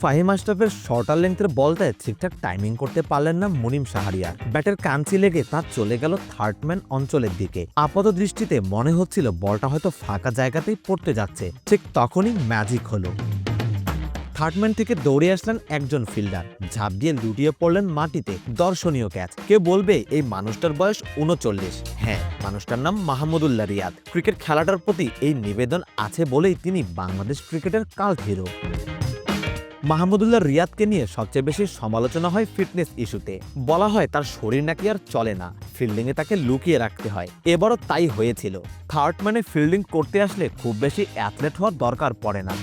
Fahim আশরাফের shorter লেন্থের বলটায় ঠিকঠাক timing করতে পারলেন না মুনিম সাহারিয়ার ব্যাটের কাঞ্চি লেগে তার চলে গেল থার্ড ম্যান অঞ্চলের দিকে। আপাত দৃষ্টিতে মনে হচ্ছিল বলটা হয়তো ফাঁকা জায়গাতেই পড়তে যাচ্ছে। ঠিক তখনই ম্যাজিক হলো। থার্ডম্যান থেকে দৌড়ে আসলেন একজন ফিল্ডার। ঝাঁপ দিয়ে লুটিয়ে পড়লেন মাটিতে। দর্শনীয় ক্যাচ কে বলবে, এই মানুষটার বয়স উনচল্লিশ হ্যাঁ মানুষটার নাম মাহমুদুল্লাহ রিয়াদ। ক্রিকেট খেলাটার প্রতি এই নিবেদন আছে বলেই তিনি বাংলাদেশ ক্রিকেটের কাল্ট হিরো মাহমুদুল্লাহ রিয়াদকে নিয়ে সবচেয়ে বেশি সমালোচনা হয় ফিটনেস ইস্যুতে বলা হয়, তার শরীর নাকি আর চলে না। ফিল্ডিংয়ে তাকে লুকিয়ে রাখতে হয়। এবারও তাই হয়েছিল। থার্ড ম্যানে ফিল্ডিং করতে আসলে খুব বেশি অ্যাথলেট হওয়ার দরকার পড়ে না।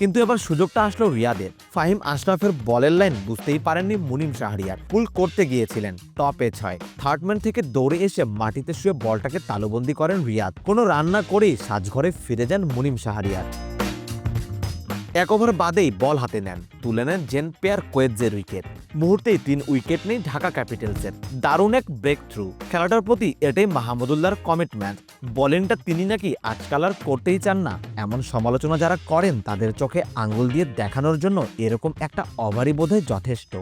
কিন্তু এবার সুযোগটা আসলো রিয়াদের। ফাহিম আশরাফের বলের লাইন বুঝতেই পারেননি মুনিম শাহরিয়ার। পুল করতে গিয়েছিলেন, টপে ছয়। থার্ডম্যান থেকে দৌড়ে এসে মাটিতে শুয়ে বলটাকে তালুবন্দি করেন রিয়াদ। কোনো রান্না করেই সাজঘরে ফিরে যান মুনিম শাহরিয়ার। এক ওভার বাদেই বল হাতে নেন। তুলে নেন জেন পেয়ার কোয়েজের উইকেট। মুহূর্তেই তিন উইকেট নেই ঢাকা ক্যাপিটালসের। দারুণ এক ব্রেক থ্রু খেলাটার প্রতি এটাই মাহমুদুল্লাহর কমিটমেন্ট বলিংটা তিনি নাকি আজকাল আর করতেই চান না। এমন সমালোচনা যারা করেন, তাদের চোখে আঙুল দিয়ে দেখানোর জন্য এরকম একটা অভারই বোধহয় যথেষ্ট।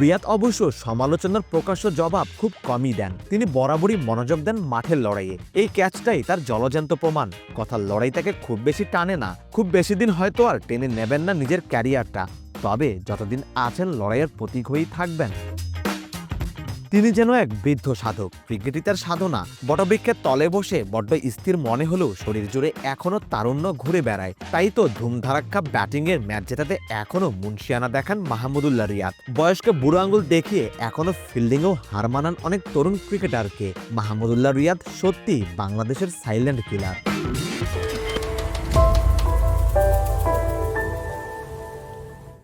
রিয়াদ অবশ্য সমালোচনার প্রকাশ্য জবাব খুব কমই দেন। তিনি বরাবরই মনোযোগ দেন মাঠের লড়াইয়ে। এই ক্যাচটাই তার জলজান্ত প্রমাণ। কথার লড়াই তাকে খুব বেশি টানে না। খুব বেশি দিন হয়তো আর টেনে নেবেন না নিজের ক্যারিয়ারটা। তবে যতদিন আছেন লড়াইয়ের প্রতীক হয়েই থাকবেন। তিনি যেন এক বৃদ্ধ সাধক। ক্রিকেটই তার সাধনা। বটবৃক্ষের তলে বসে বড্ড স্থির মনে হলেও শরীর জুড়ে এখনও তারুণ্য ঘুরে বেড়ায়। তাই তো ধুমধারাক্কা ব্যাটিংয়ের ম্যাচ জেতাতে এখনও মুন্সিয়ানা দেখান মাহমুদুল্লাহ রিয়াদ। বয়স্ক বুড়ো আঙ্গুল দেখিয়ে এখনও ফিল্ডিংয়েও হার মানান অনেক তরুণ ক্রিকেটারকে। মাহমুদুল্লাহ রিয়াদ সত্যি বাংলাদেশের সাইলেন্ট কিলার